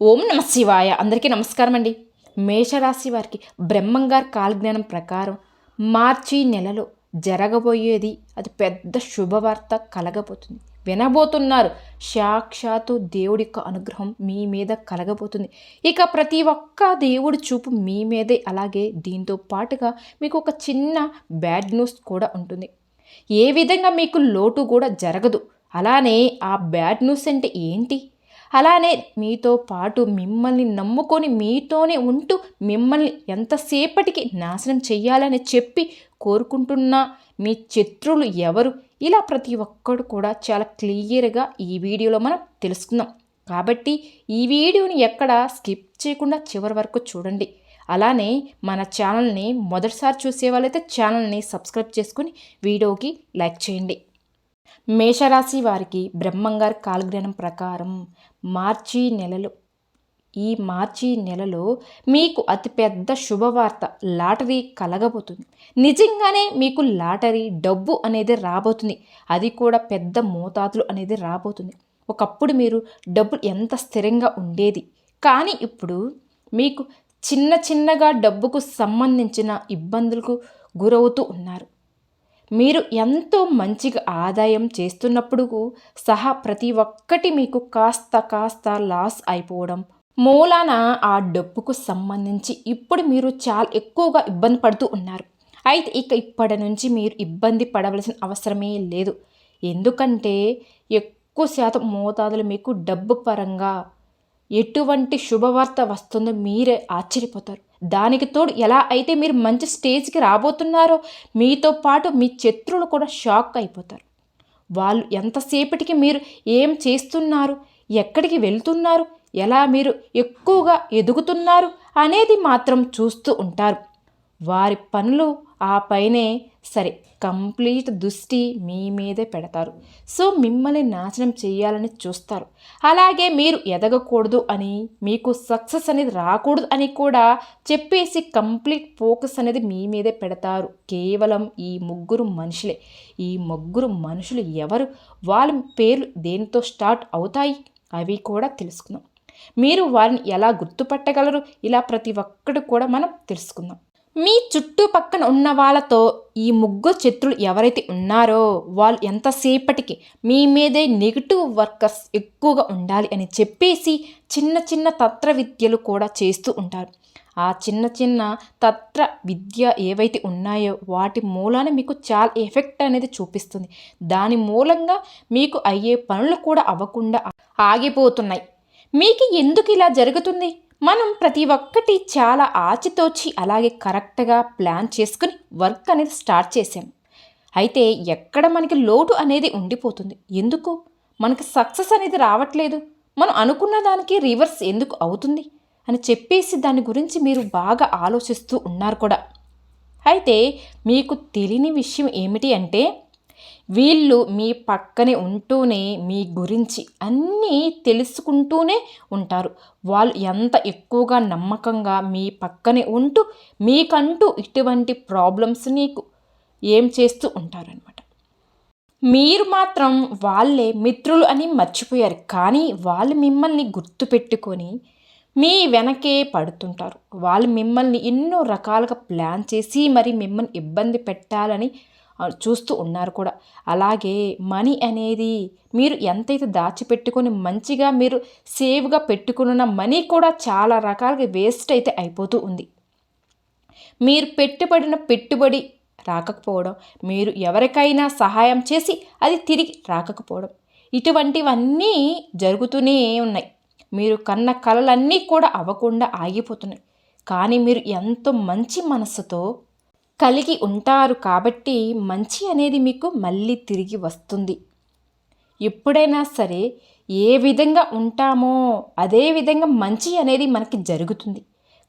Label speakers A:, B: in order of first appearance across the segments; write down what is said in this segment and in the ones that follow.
A: ఓం నమ శివాయ. అందరికీ నమస్కారం అండి మేషరాశి వారికి బ్రహ్మంగారు కాలజ్ఞానం ప్రకారం మార్చి నెలలో జరగబోయేది అది పెద్ద శుభవార్త కలగబోతుంది. వినబోతున్నారు సాక్షాత్తు దేవుడి యొక్క అనుగ్రహం మీ మీద కలగబోతుంది. ఇక ప్రతి ఒక్క దేవుడి చూపు మీ మీదే అలాగే దీంతో పాటుగా మీకు ఒక చిన్న బ్యాడ్ న్యూస్ కూడా ఉంటుంది. ఏ విధంగా మీకు లోటు కూడా జరగదు. అలానే ఆ బ్యాడ్ న్యూస్ అంటే ఏంటి? అలానే మీతో పాటు మిమ్మల్ని నమ్ముకొని మీతోనే ఉంటూ మిమ్మల్ని ఎంతసేపటికి నాశనం చెయ్యాలని చెప్పి కోరుకుంటున్న మీ శత్రువులు ఎవరు? ఇలా ప్రతి ఒక్కడు కూడా చాలా క్లియర్గా ఈ వీడియోలో మనం తెలుసుకుందాం. కాబట్టి ఈ వీడియోని ఎక్కడ స్కిప్ చేయకుండా చివరి వరకు చూడండి. అలానే మన ఛానల్ని మొదటిసారి చూసే వాళ్ళైతే ఛానల్ని సబ్స్క్రైబ్ చేసుకుని వీడియోకి లైక్ చేయండి. మేషరాశి వారికి బ్రహ్మంగారి కాలగ్రహణం ప్రకారం మార్చి నెలలో ఈ మార్చి నెలలో మీకు అతిపెద్ద శుభవార్త లాటరీ కలగబోతుంది. నిజంగానే మీకు లాటరీ డబ్బు అనేది రాబోతుంది. అది కూడా పెద్ద మోతాదులు అనేది రాబోతుంది. ఒకప్పుడు మీరు డబ్బులు ఎంత స్థిరంగా ఉండేది? కానీ ఇప్పుడు మీకు చిన్న చిన్నగా డబ్బుకు సంబంధించిన ఇబ్బందులకు గురవుతూ ఉన్నారు. మీరు ఎంతో మంచిగా ఆదాయం చేస్తున్నప్పుడు సహా ప్రతి ఒక్కటి మీకు కాస్త కాస్త లాస్ అయిపోవడం. మూలాన ఆ డబ్బుకు సంబంధించి ఇప్పుడు మీరు చాలా ఎక్కువగా ఇబ్బంది పడుతూ ఉన్నారు. అయితే ఇక ఇప్పటి నుంచి మీరు ఇబ్బంది పడవలసిన అవసరమే లేదు. ఎందుకంటే ఎక్కువ శాతం మోతాదులు మీకు డబ్బు పరంగా ఎటువంటి శుభవార్త వస్తుందో మీరే ఆశ్చర్యపోతారు. దానికి తోడు ఎలా అయితే మీరు మంచి స్టేజ్కి రాబోతున్నారో మీతో పాటు మీ శత్రువులు కూడా షాక్ అయిపోతారు. వాళ్ళు ఎంతసేపటికి మీరు ఏం చేస్తున్నారు? ఎక్కడికి వెళ్తున్నారు? ఎలా మీరు ఎక్కువగా ఎదుగుతున్నారు? అనేది మాత్రం చూస్తూ ఉంటారు. వారి పనులు ఆ పైనే సరే కంప్లీట్ దృష్టి మీ మీదే పెడతారు. సో మిమ్మల్ని నాశనం చేయాలని చూస్తారు. అలాగే మీరు ఎదగకూడదు అని మీకు సక్సెస్ అనేది రాకూడదు అని కూడా చెప్పేసి కంప్లీట్ ఫోకస్ అనేది మీ మీదే పెడతారు. కేవలం ఈ ముగ్గురు మనుషులే. ఈ ముగ్గురు మనుషులు ఎవరు? వాళ్ళ పేర్లు దేనితో స్టార్ట్ అవుతాయి? అవి కూడా తెలుసుకుందాం. మీరు వారిని ఎలా గుర్తుపట్టగలరు? ఇలా ప్రతి ఒక్కటి కూడా మనం తెలుసుకుందాం. మీ చుట్టుపక్కన ఉన్న వాళ్ళతో ఈ ముగ్గురు శత్రులు ఎవరైతే ఉన్నారో వాళ్ళు ఎంతసేపటికి మీ మీదే నెగిటివ్ వర్కర్స్ ఎక్కువగా ఉండాలి అని చెప్పేసి చిన్న చిన్న తత్ర విద్యలు కూడా చేస్తూ ఉంటారు. ఆ చిన్న చిన్న తత్ర విద్య ఏవైతే ఉన్నాయో వాటి మూలాన మీకు చాలా ఎఫెక్ట్ అనేది చూపిస్తుంది. దాని మూలంగా మీకు అయ్యే పనులు కూడా అవ్వకుండా ఆగిపోతున్నాయి. మీకు ఎందుకు ఇలా జరుగుతుంది? మనం ప్రతి ఒక్కటి చాలా ఆచితోచి అలాగే కరెక్ట్గా ప్లాన్ చేసుకుని వర్క్ అనేది స్టార్ట్ చేసాం. అయితే ఎక్కడ మనకి లోటు అనేది ఉండిపోతుంది. ఎందుకు? మనకి సక్సెస్ అనేది రావట్లేదు. మనం అనుకున్న దానికి రివర్స్ ఎందుకు అవుతుంది? అని చెప్పేసి దాని గురించి మీరు బాగా ఆలోచిస్తూ ఉన్నారు కూడా. అయితే మీకు తెలియని విషయం ఏమిటి అంటే వీళ్ళు మీ పక్కనే ఉంటూనే మీ గురించి అన్నీ తెలుసుకుంటూనే ఉంటారు. వాళ్ళు ఎంత ఎక్కువగా నమ్మకంగా మీ పక్కనే ఉంటూ మీకంటూ ఇటువంటి ప్రాబ్లమ్స్ నీకు ఏం చేస్తూ ఉంటారనమాట మీరు మాత్రం వాళ్ళే మిత్రులు అని మర్చిపోయారు. కానీ వాళ్ళు మిమ్మల్ని గుర్తుపెట్టుకొని మీ వెనకే పడుతుంటారు. వాళ్ళు మిమ్మల్ని ఎన్నో రకాలుగా ప్లాన్ చేసి మరి మిమ్మల్ని ఇబ్బంది పెట్టాలని చూస్తూ ఉన్నారు కూడా. అలాగే మనీ అనేది మీరు ఎంతైతే దాచిపెట్టుకొని మంచిగా మీరు సేవ్గా పెట్టుకున్న మనీ కూడా చాలా రకాలుగా వేస్ట్ అయితే అయిపోతూ ఉంది. మీరు పెట్టుబడిన పెట్టుబడి రాకపోవడం మీరు ఎవరికైనా సహాయం చేసి అది తిరిగి రాకపోవడం ఇటువంటివన్నీ జరుగుతూనే ఉన్నాయి. మీరు కన్న కళలన్నీ కూడా అవ్వకుండా ఆగిపోతున్నాయి. కానీ మీరు ఎంతో మంచి మనసుతో కలిగి ఉంటారు కాబట్టి మంచి అనేది మీకు మళ్ళీ తిరిగి వస్తుంది. ఎప్పుడైనా సరే ఏ విధంగా ఉంటామో అదే విధంగా మంచి అనేది మనకి జరుగుతుంది.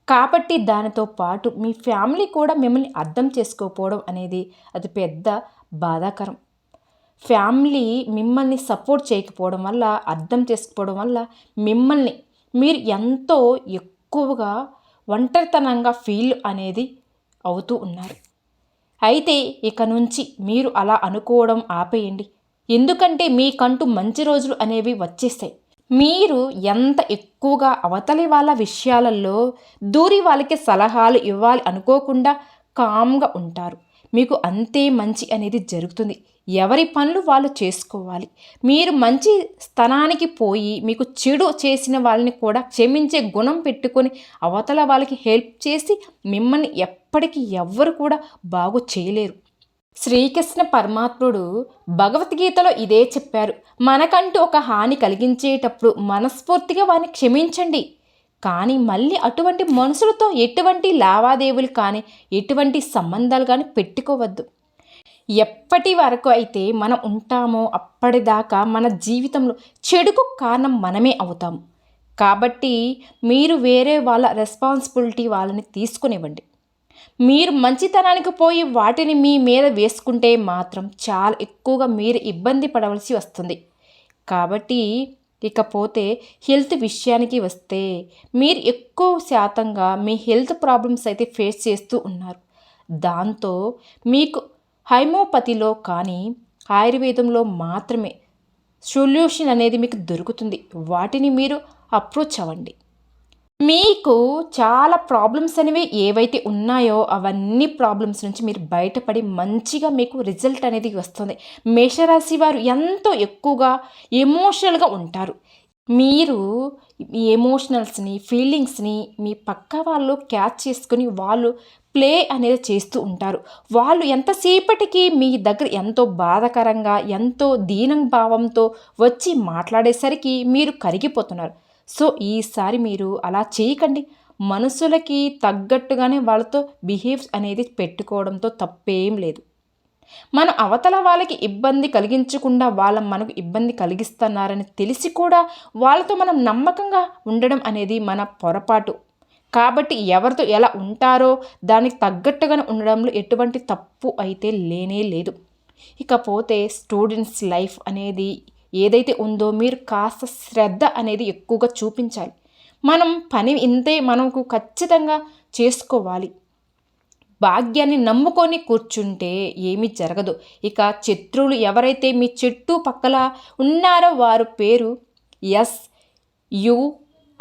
A: కాబట్టి దానితో పాటు మీ ఫ్యామిలీ కూడా మిమ్మల్ని అర్థం చేసుకోకపోవడం అనేది అది పెద్ద బాధాకరం. ఫ్యామిలీ మిమ్మల్ని సపోర్ట్ చేయకపోవడం వల్ల అర్థం చేసుకోవడం వల్ల మిమ్మల్ని మీరు ఎంతో ఎక్కువగా ఒంటరితనంగా ఫీల్ అనేది అవుతూ ఉన్నారు. అయితే ఇక నుంచి మీరు అలా అనుకోవడం ఆపేయండి. ఎందుకంటే మీకంటూ మంచి రోజులు అనేవి వచ్చేస్తాయి. మీరు ఎంత ఎక్కువగా అవతలి వాళ్ళ విషయాలలో దూరి వాళ్ళకి సలహాలు ఇవ్వాలి అనుకోకుండా కామ్గా ఉంటారు. మీకు అంతే మంచి అనేది జరుగుతుంది. ఎవరి పనులు వాళ్ళు చేసుకోవాలి. మీరు మంచి స్థానానికి పోయి మీకు చెడు చేసిన వాళ్ళని కూడా క్షమించే గుణం పెట్టుకొని అవతల వాళ్ళకి హెల్ప్ చేసి మిమ్మల్ని ఎప్పటికీ ఎవ్వరు కూడా బాగు చేయలేరు. శ్రీకృష్ణ పరమాత్ముడు భగవద్గీతలో ఇదే చెప్పారు. మనకంటూ ఒక హాని కలిగించేటప్పుడు మనస్ఫూర్తిగా వారిని క్షమించండి. కానీ మళ్ళీ అటువంటి మనుషులతో ఎటువంటి లావాదేవీలు కానీ ఎటువంటి సంబంధాలు కానీ పెట్టుకోవద్దు. ఎప్పటి వరకు అయితే మనం ఉంటామో అప్పటిదాకా మన జీవితంలో చెడుకు కారణం మనమే అవుతాము కాబట్టి మీరు వేరే వాళ్ళ రెస్పాన్సిబిలిటీ వాళ్ళని తీసుకునివ్వండి. మీరు మంచితనానికి పోయి వాటిని మీ మీద వేసుకుంటే మాత్రం చాలా ఎక్కువగా మీరు ఇబ్బంది పడవలసి వస్తుంది. కాబట్టి ఇకపోతే హెల్త్ విషయానికి వస్తే మీరు ఎక్కువ శాతంగా మీ హెల్త్ ప్రాబ్లమ్స్ అయితే ఫేస్ చేస్తూ ఉన్నారు. దాంతో మీకు హైమోపతిలో కానీ ఆయుర్వేదంలో మాత్రమే సొల్యూషన్ అనేది మీకు దొరుకుతుంది. వాటిని మీరు అప్రోచ్ అవ్వండి. మీకు చాలా ప్రాబ్లమ్స్ అనేవి ఏవైతే ఉన్నాయో అవన్నీ ప్రాబ్లమ్స్ నుంచి మీరు బయటపడి మంచిగా మీకు రిజల్ట్ అనేది వస్తుంది. మేషరాశి వారు ఎంతో ఎక్కువగా ఎమోషనల్గా ఉంటారు. మీరు మీ ఎమోషనల్స్ని ఫీలింగ్స్ని మీ పక్క వాళ్ళు క్యాచ్ చేసుకుని వాళ్ళు ప్లే అనేది చేస్తూ ఉంటారు. వాళ్ళు ఎంతసేపటికి మీ దగ్గర ఎంతో బాధకరంగా ఎంతో దీనం భావంతో వచ్చి మాట్లాడేసరికి మీరు కరిగిపోతున్నారు. సో ఈసారి మీరు అలా చేయకండి. మనుషులకి తగ్గట్టుగానే వాళ్ళతో బిహేవ్ అనేది పెట్టుకోవడంతో తప్పేం లేదు. మన అవతల వాళ్ళకి ఇబ్బంది కలిగించకుండా వాళ్ళ మనకు ఇబ్బంది కలిగిస్తున్నారని తెలిసి కూడా వాళ్ళతో మనం నమ్మకంగా ఉండడం అనేది మన పొరపాటు. కాబట్టి ఎవరితో ఎలా ఉంటారో దానికి తగ్గట్టుగానే ఉండడంలో ఎటువంటి తప్పు అయితే లేనే లేదు. ఇకపోతే స్టూడెంట్స్ లైఫ్ అనేది ఏదైతే ఉందో మీరు కాస్త శ్రద్ధ అనేది ఎక్కువగా చూపించాలి. మనం పని ఇంతే మనకు ఖచ్చితంగా చేసుకోవాలి. భాగ్యాన్ని నమ్ముకొని కూర్చుంటే ఏమీ జరగదు. ఇక శత్రువులు ఎవరైతే మీ చెట్టు పక్కల ఉన్నారో వారు పేరు ఎస్ యు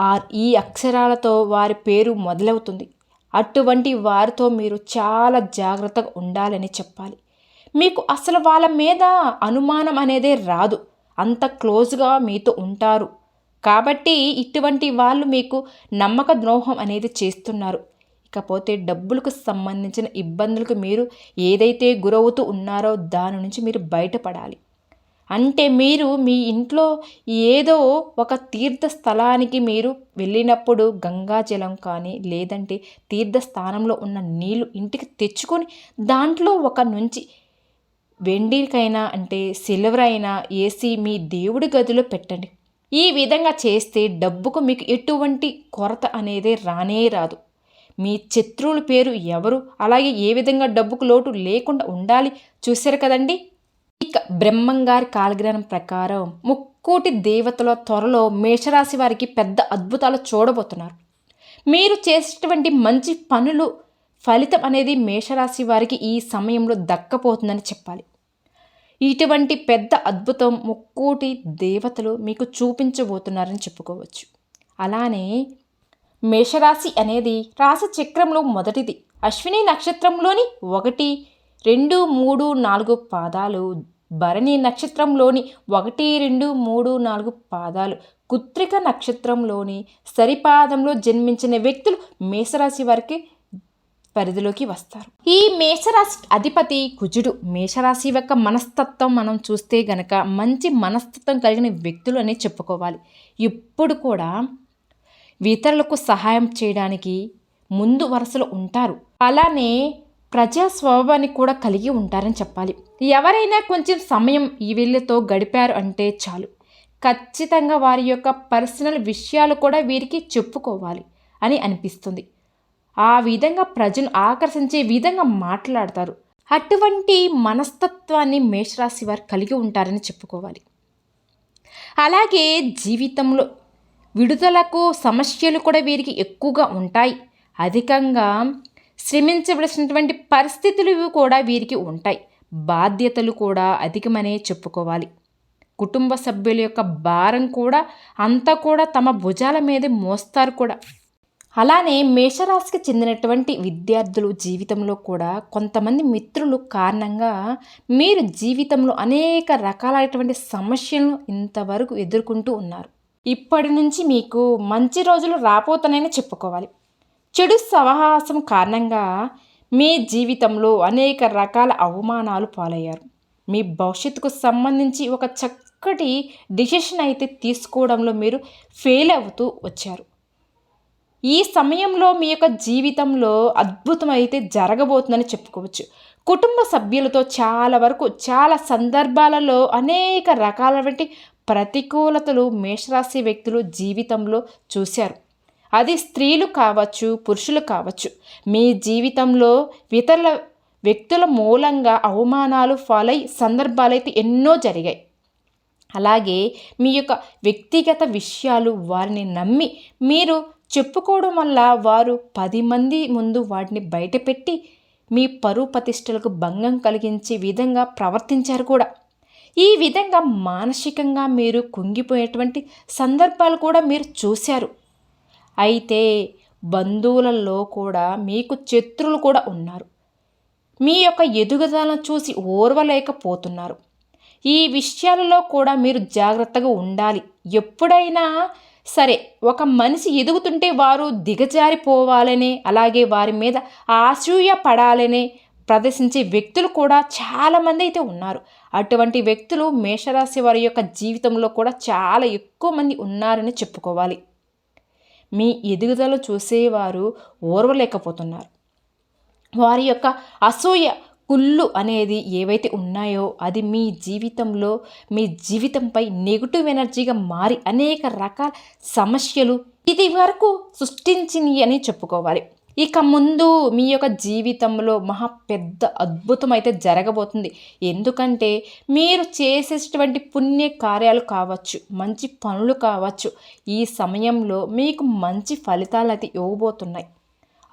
A: ఆర్ ఈ అక్షరాలతో వారి పేరు మొదలవుతుంది. అటువంటి వారితో మీరు చాలా జాగ్రత్తగా ఉండాలని చెప్పాలి. మీకు అసలు వాళ్ళ మీద అనుమానం అనేదే రాదు. అంత క్లోజ్గా మీతో ఉంటారు. కాబట్టి ఇటువంటి వాళ్ళు మీకు నమ్మక ద్రోహం అనేది చేస్తున్నారు. ఇకపోతే డబ్బులకు సంబంధించిన ఇబ్బందులకు మీరు ఏదైతే గురవుతూ ఉన్నారో దాని నుంచి మీరు బయటపడాలి. అంటే మీరు మీ ఇంట్లో ఏదో ఒక తీర్థ స్థలానికి మీరు వెళ్ళినప్పుడు గంగాజలం కానీ లేదంటే తీర్థస్థానంలో ఉన్న నీళ్ళు ఇంటికి తెచ్చుకొని దాంట్లో ఒక నుంచి వెండికైనా అంటే సిల్వర్ అయినా వేసి మీ దేవుడి గదిలో పెట్టండి. ఈ విధంగా చేస్తే డబ్బుకు మీకు ఎటువంటి కొరత అనేది రానే రాదు. మీ శత్రువుల పేరు ఎవరు? అలాగే ఏ విధంగా డబ్బుకు లోటు లేకుండా ఉండాలి? చూశారు కదండి? ఇక బ్రహ్మంగారి కాలగ్రహణం ప్రకారం ముక్కోటి దేవతల త్వరలో మేషరాశి వారికి పెద్ద అద్భుతాలు చూడబోతున్నారు. మీరు చేసేటువంటి మంచి పనులు ఫలితం అనేది మేషరాశి వారికి ఈ సమయంలో దక్కపోతుందని చెప్పాలి. ఇటువంటి పెద్ద అద్భుతం ముక్కోటి దేవతలు మీకు చూపించబోతున్నారని చెప్పుకోవచ్చు. అలానే మేషరాశి అనేది రాశి చక్రంలో మొదటిది. అశ్విని నక్షత్రంలోని ఒకటి రెండు మూడు నాలుగు పాదాలు భరణి నక్షత్రంలోని ఒకటి రెండు మూడు నాలుగు పాదాలు కుత్రిక నక్షత్రంలోని సరిపాదంలో జన్మించిన వ్యక్తులు మేషరాశి వారికి పరిధిలోకి వస్తారు. ఈ మేషరాశి అధిపతి కుజుడు. మేషరాశి యొక్క మనస్తత్వం మనం చూస్తే గనక మంచి మనస్తత్వం కలిగిన వ్యక్తులు అనే చెప్పుకోవాలి. ఇప్పుడు కూడా ఇతరులకు సహాయం చేయడానికి ముందు వరుసలో ఉంటారు. అలానే ప్రజా స్వభావాన్ని కూడా కలిగి ఉంటారని చెప్పాలి. ఎవరైనా కొంచెం సమయం ఈ వీళ్ళతో గడిపారు అంటే చాలు. ఖచ్చితంగా వారి యొక్క పర్సనల్ విషయాలు కూడా వీరికి చెప్పుకోవాలి అని అనిపిస్తుంది. ఆ విధంగా ప్రజలు ఆకర్షించే విధంగా మాట్లాడతారు. అటువంటి మనస్తత్వాన్ని మేషరాశి వారు కలిగి ఉంటారని చెప్పుకోవాలి. అలాగే జీవితంలో విడుదలకు సమస్యలు కూడా వీరికి ఎక్కువగా ఉంటాయి. అధికంగా శ్రమించవలసినటువంటి పరిస్థితులు కూడా వీరికి ఉంటాయి. బాధ్యతలు కూడా అధికమనే చెప్పుకోవాలి. కుటుంబ సభ్యుల యొక్క భారం కూడా అంతా కూడా తమ భుజాల మీదే మోస్తారు కూడా. అలానే మేషరాశికి చెందినటువంటి విద్యార్థులు జీవితంలో కూడా కొంతమంది మిత్రులు కారణంగా మీరు జీవితంలో అనేక రకాలైనటువంటి సమస్యలను ఇంతవరకు ఎదుర్కొంటూ ఉన్నారు. ఇప్పటి నుంచి మీకు మంచి రోజులు రాపోతానని చెప్పుకోవాలి. చెడు సవహాసం కారణంగా మీ జీవితంలో అనేక రకాల అవమానాలు పాలయ్యారు. మీ భవిష్యత్తుకు సంబంధించి ఒక చక్కటి డిసిషన్ అయితే తీసుకోవడంలో మీరు ఫెయిల్ అవుతూ వచ్చారు. ఈ సమయంలో మీ యొక్క జీవితంలో అద్భుతం అయితే జరగబోతుందని చెప్పుకోవచ్చు. కుటుంబ సభ్యులతో చాలా వరకు చాలా సందర్భాలలో అనేక రకాలవంటి ప్రతికూలతలు మేషరాశి వ్యక్తులు జీవితంలో చూశారు. అది స్త్రీలు కావచ్చు పురుషులు కావచ్చు. మీ జీవితంలో ఇతరుల వ్యక్తుల మూలంగా అవమానాలు ఫాలై సందర్భాలైతే ఎన్నో జరిగాయి. అలాగే మీ యొక్క వ్యక్తిగత విషయాలు వారిని నమ్మి మీరు చెప్పుకోవడం వల్ల వారు పది మంది ముందు వాటిని బయటపెట్టి మీ పరువు ప్రతిష్టలకు భంగం కలిగించే విధంగా ప్రవర్తించారు కూడా. ఈ విధంగా మానసికంగా మీరు కుంగిపోయేటువంటి సందర్భాలు కూడా మీరు చూశారు. అయితే బంధువులలో కూడా మీకు శత్రులు కూడా ఉన్నారు. మీ యొక్క ఎదుగుదలను చూసి ఓర్వలేకపోతున్నారు. ఈ విషయాలలో కూడా మీరు జాగ్రత్తగా ఉండాలి. ఎప్పుడైనా సరే ఒక మనిషి ఎదుగుతుంటే వారు దిగజారిపోవాలనే అలాగే వారి మీద ఆసూయ పడాలనే ప్రదర్శించే వ్యక్తులు కూడా చాలామంది అయితే ఉన్నారు. అటువంటి వ్యక్తులు మేషరాశి వారి యొక్క జీవితంలో కూడా చాలా ఎక్కువ మంది ఉన్నారని చెప్పుకోవాలి. మీ ఎదుగుదల చూసేవారు ఓర్వలేకపోతున్నారు. వారి యొక్క అసూయ కుళ్ళు అనేది ఏవైతే ఉన్నాయో అది మీ జీవితంలో మీ జీవితంపై నెగిటివ్ ఎనర్జీగా మారి అనేక రకాల సమస్యలు ఇది వరకు సృష్టించింది అని చెప్పుకోవాలి. ఇక ముందు మీ యొక్క జీవితంలో మహా పెద్ద అద్భుతం అయితే జరగబోతుంది. ఎందుకంటే మీరు చేసేటువంటి పుణ్య కార్యాలు కావచ్చు మంచి పనులు కావచ్చు ఈ సమయంలో మీకు మంచి ఫలితాలు అయితే ఇవ్వబోతున్నాయి.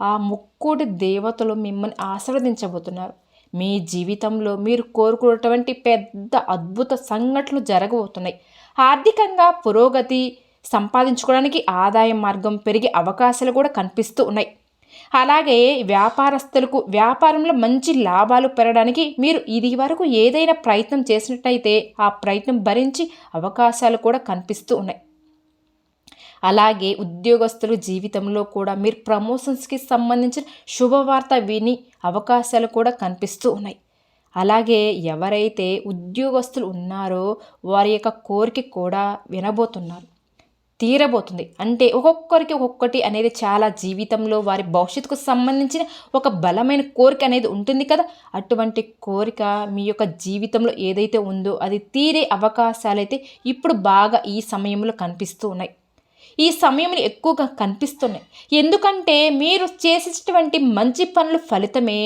A: ఆ ముక్కోటి దేవతలు మిమ్మల్ని ఆశీర్వదించబోతున్నారు. మీ జీవితంలో మీరు కోరుకున్నటువంటి పెద్ద అద్భుత సంఘటనలు జరగబోతున్నాయి. ఆర్థికంగా పురోగతి సంపాదించుకోవడానికి ఆదాయ మార్గం పెరిగే అవకాశాలు కూడా కనిపిస్తూ ఉన్నాయి. అలాగే వ్యాపారస్తులకు వ్యాపారంలో మంచి లాభాలు పెరగడానికి మీరు ఇది వరకు ఏదైనా ప్రయత్నం చేసినట్టయితే ఆ ప్రయత్నం భరించి అవకాశాలు కూడా కనిపిస్తూ ఉన్నాయి. అలాగే ఉద్యోగస్తుల జీవితంలో కూడా మీరు ప్రమోషన్స్కి సంబంధించిన శుభవార్త విని అవకాశాలు కూడా కనిపిస్తూ ఉన్నాయి. అలాగే ఎవరైతే ఉద్యోగస్తులు ఉన్నారో వారి యొక్క కోరిక కూడా వినబోతున్నారు. తీరబోతుంది. అంటే ఒక్కొక్కరికి ఒక్కొక్కటి అనేది చాలా జీవితంలో వారి భవిష్యత్తుకు సంబంధించిన ఒక బలమైన కోరిక అనేది ఉంటుంది కదా. అటువంటి కోరిక మీ యొక్క జీవితంలో ఏదైతే ఉందో అది తీరే అవకాశాలు అయితే ఇప్పుడు బాగా ఈ సమయంలో కనిపిస్తూ ఉన్నాయి. ఈ సమయంలో ఎక్కువగా కనిపిస్తున్నాయి. ఎందుకంటే మీరు చేసేటటువంటి మంచి పనుల ఫలితమే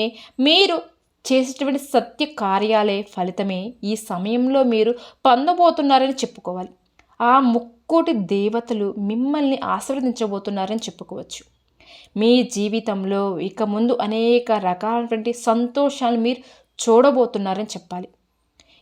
A: మీరు చేసేటువంటి సత్య కార్యాలే ఫలితమే ఈ సమయంలో మీరు పొందబోతున్నారని చెప్పుకోవాలి. ఆ ముక్కోటి దేవతలు మిమ్మల్ని ఆశీర్వదించబోతున్నారని చెప్పుకోవచ్చు. మీ జీవితంలో ఇక ముందు అనేక రకాలైనటువంటి సంతోషాలు మీరు చూడబోతున్నారని చెప్పాలి.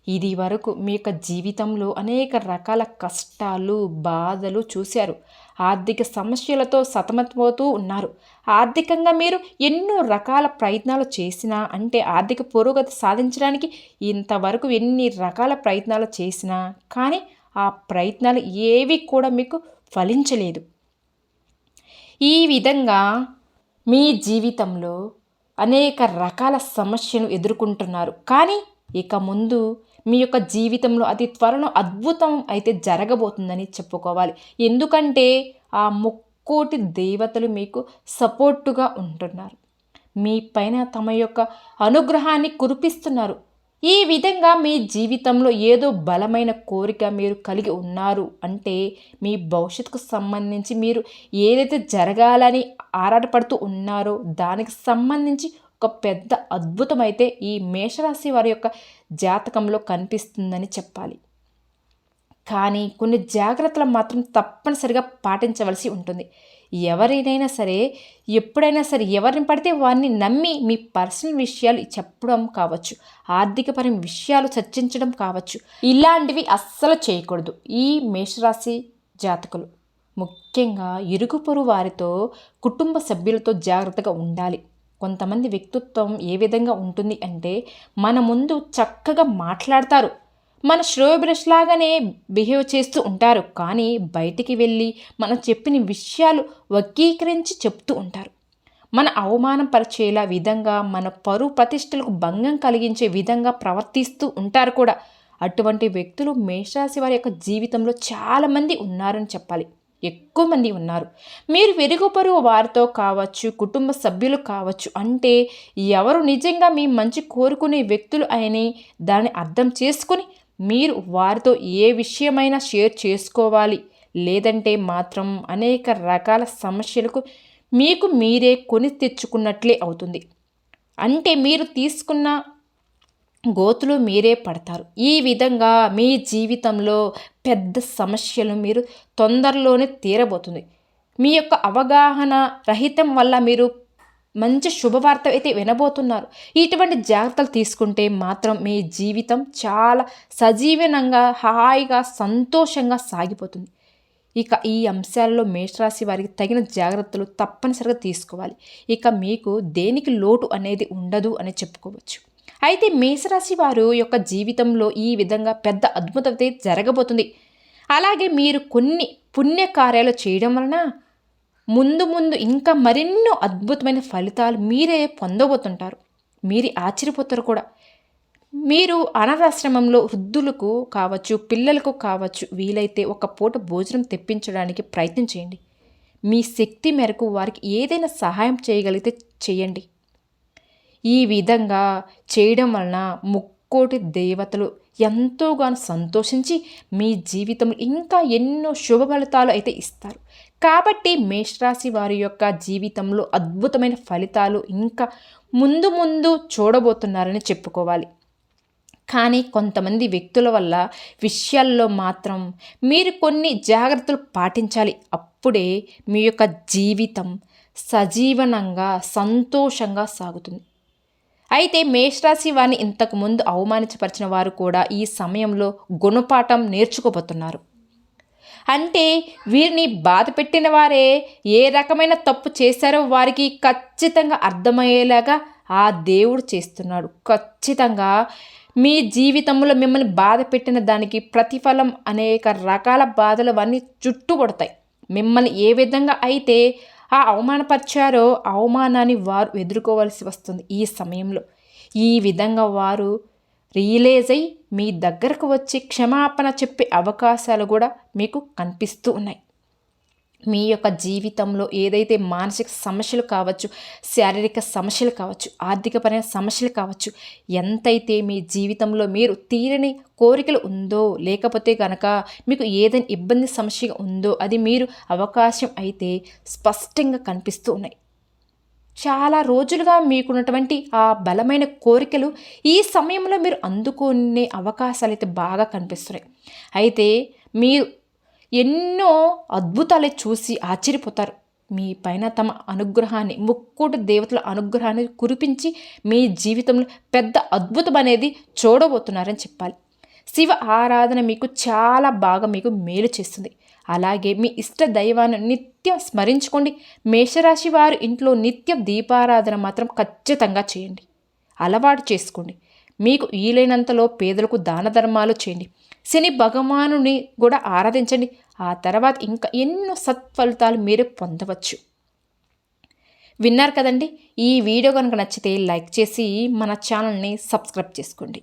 A: ఇది వరకు మీ యొక్క జీవితంలో అనేక రకాల కష్టాలు బాధలు చూశారు. ఆర్థిక సమస్యలతో సతమతమవుతూ ఉన్నారు. ఆర్థికంగా మీరు ఎన్నో రకాల ప్రయత్నాలు చేసినా అంటే ఆర్థిక పురోగతి సాధించడానికి ఇంతవరకు ఎన్ని రకాల ప్రయత్నాలు చేసినా కానీ ఆ ప్రయత్నాలు ఏవి కూడా మీకు ఫలించలేదు. ఈ విధంగా మీ జీవితంలో అనేక రకాల సమస్యను ఎదుర్కొంటున్నారు. కానీ ఇక ముందు మీ యొక్క జీవితంలో అతి త్వరలో అద్భుతం అయితే జరగబోతుందని చెప్పుకోవాలి. ఎందుకంటే ఆ ముక్కోటి దేవతలు మీకు సపోర్టుగా ఉంటున్నారు. మీ పైన తమ యొక్క అనుగ్రహాన్ని కురిపిస్తున్నారు. ఈ విధంగా మీ జీవితంలో ఏదో బలమైన కోరిక మీరు కలిగి ఉన్నారు అంటే మీ భవిష్యత్తుకు సంబంధించి మీరు ఏదైతే జరగాలని ఆరాటపడుతూ ఉన్నారో దానికి సంబంధించి ఒక పెద్ద అద్భుతం అయితే ఈ మేషరాశి వారి యొక్క జాతకంలో కనిపిస్తుందని చెప్పాలి. కానీ కొన్ని జాగ్రత్తలు మాత్రం తప్పనిసరిగా పాటించవలసి ఉంటుంది. ఎవరినైనా సరే ఎప్పుడైనా సరే ఎవరిని పడితే వారిని నమ్మి మీ పర్సనల్ విషయాలు చెప్పడం కావచ్చు ఆర్థికపరం విషయాలు చర్చించడం కావచ్చు. ఇలాంటివి అస్సలు చేయకూడదు. ఈ మేషరాశి జాతకులు ముఖ్యంగా ఇరుగు పొరు వారితో కుటుంబ సభ్యులతో జాగ్రత్తగా ఉండాలి. కొంతమంది వ్యక్తిత్వం ఏ విధంగా ఉంటుంది అంటే మన ముందు చక్కగా మాట్లాడతారు. మన శ్రోబ్రష్ లాగానే బిహేవ్ చేస్తూ ఉంటారు. కానీ బయటికి వెళ్ళి మనం చెప్పిన విషయాలు వర్గీకరించి చెప్తూ ఉంటారు. మన అవమానం పరిచేలా విధంగా మన పరు ప్రతిష్టలకు భంగం కలిగించే విధంగా ప్రవర్తిస్తూ ఉంటారు కూడా. అటువంటి వ్యక్తులు మేషరాశి వారి యొక్క జీవితంలో చాలామంది ఉన్నారని చెప్పాలి. ఎక్కువ మంది ఉన్నారు. మీరు వెరుగుపరువు వారితో కావచ్చు కుటుంబ సభ్యులు కావచ్చు అంటే ఎవరు నిజంగా మీ మంచి కోరుకునే వ్యక్తులు అని దాన్ని అర్థం చేసుకుని మీరు వారితో ఏ విషయమైనా షేర్ చేసుకోవాలి. లేదంటే మాత్రం అనేక రకాల సమస్యలకు మీకు మీరే కొని తెచ్చుకున్నట్లే అవుతుంది. అంటే మీరు తీసుకున్న గోతులు మీరే పడతారు. ఈ విధంగా మీ జీవితంలో పెద్ద సమస్యలు మీరు తొందరలోనే తీరబోతుంది. మీ యొక్క అవగాహన రహితం వల్ల మీరు మంచి శుభవార్త అయితే వినబోతున్నారు. ఇటువంటి జాగ్రత్తలు తీసుకుంటే మాత్రం మీ జీవితం చాలా సజీవనంగా హాయిగా సంతోషంగా సాగిపోతుంది. ఇక ఈ అంశాల్లో మేషరాశి వారికి తగిన జాగ్రత్తలు తప్పనిసరిగా తీసుకోవాలి. ఇక మీకు దేనికి లోటు అనేది ఉండదు అని చెప్పుకోవచ్చు. అయితే మేషరాశి వారు యొక్క జీవితంలో ఈ విధంగా పెద్ద అద్భుతం జరగబోతుంది. అలాగే మీరు కొన్ని పుణ్యకార్యాలు చేయడం వలన ముందు ముందు ఇంకా మరెన్నో అద్భుతమైన ఫలితాలు మీరే పొందబోతుంటారు. మీరు ఆశ్చర్యపోతారు కూడా. మీరు అనాథాశ్రమంలో వృద్ధులకు కావచ్చు పిల్లలకు కావచ్చు వీలైతే ఒక పూట భోజనం తెప్పించడానికి ప్రయత్నం చేయండి. మీ శక్తి మేరకు వారికి ఏదైనా సహాయం చేయగలిగితే చేయండి. ఈ విధంగా చేయడం వలన ముక్కోటి దేవతలు ఎంతోగానో సంతోషించి మీ జీవితంలో ఇంకా ఎన్నో శుభ ఫలితాలు అయితే ఇస్తారు. కాబట్టి మేషరాశి వారి యొక్క జీవితంలో అద్భుతమైన ఫలితాలు ఇంకా ముందు ముందు చూడబోతున్నారని చెప్పుకోవాలి. కానీ కొంతమంది వ్యక్తుల వల్ల విషయాల్లో మాత్రం మీరు కొన్ని జాగ్రత్తలు పాటించాలి. అప్పుడే మీ యొక్క జీవితం సజీవనంగా సంతోషంగా సాగుతుంది. అయితే మేషరాశి వారిని ఇంతకుముందు అవమానించపరిచిన వారు కూడా ఈ సమయంలో గుణపాఠం నేర్చుకోబోతున్నారు. అంటే వీరిని బాధ పెట్టిన వారే ఏ రకమైన తప్పు చేశారో వారికి ఖచ్చితంగా అర్థమయ్యేలాగా ఆ దేవుడు చేస్తున్నాడు. ఖచ్చితంగా మీ జీవితంలో మిమ్మల్ని బాధ పెట్టిన దానికి ప్రతిఫలం అనేక రకాల బాధలు అవన్నీ చుట్టుపడతాయి. మిమ్మల్ని ఏ విధంగా అయితే ఆ అవమానపరిచారో అవమానాన్ని వారు ఎదుర్కోవాల్సి వస్తుంది ఈ సమయంలో. ఈ విధంగా వారు రియలైజ్ అయ్యి మీ దగ్గరకు వచ్చి క్షమాపణ చెప్పే అవకాశాలు కూడా మీకు కనిపిస్తూ ఉన్నాయి. మీ యొక్క జీవితంలో ఏదైతే మానసిక సమస్యలు కావచ్చు శారీరక సమస్యలు కావచ్చు ఆర్థికపరమైన సమస్యలు కావచ్చు ఎంతైతే మీ జీవితంలో మీరు తీరని కోరికలు ఉందో లేకపోతే కనుక మీకు ఏదైనా ఇబ్బంది సమస్య ఉందో అది మీరు అవకాశం అయితే స్పష్టంగా కనిపిస్తూ ఉన్నాయి. చాలా రోజులుగా మీకున్నటువంటి ఆ బలమైన కోరికలు ఈ సమయంలో మీరు అందుకునే అవకాశాలు అయితే బాగా కనిపిస్తున్నాయి. అయితే మీరు ఎన్నో అద్భుతాలు చూసి ఆశ్చర్యపోతారు. మీ పైన తమ అనుగ్రహాన్ని ముక్కోటి దేవతల అనుగ్రహాన్ని కురిపించి మీ జీవితంలో పెద్ద అద్భుతం అనేది చూడబోతున్నారని చెప్పాలి. శివ ఆరాధన మీకు చాలా బాగా మీకు మేలు చేస్తుంది. అలాగే మీ ఇష్ట దైవాన్ని నిత్యం స్మరించుకోండి. మేషరాశి వారు ఇంట్లో నిత్యం దీపారాధన మాత్రం ఖచ్చితంగా చేయండి. అలవాటు చేసుకోండి. మీకు వీలైనంతలో పేదలకు దాన ధర్మాలు చేయండి. శని భగవానుని కూడా ఆరాధించండి. ఆ తర్వాత ఇంకా ఎన్నో సత్ఫలితాలు మీరు పొందవచ్చు. విన్నారు కదండి? ఈ వీడియో కనుక నచ్చితే లైక్ చేసి మన ఛానల్ని సబ్స్క్రైబ్ చేసుకోండి.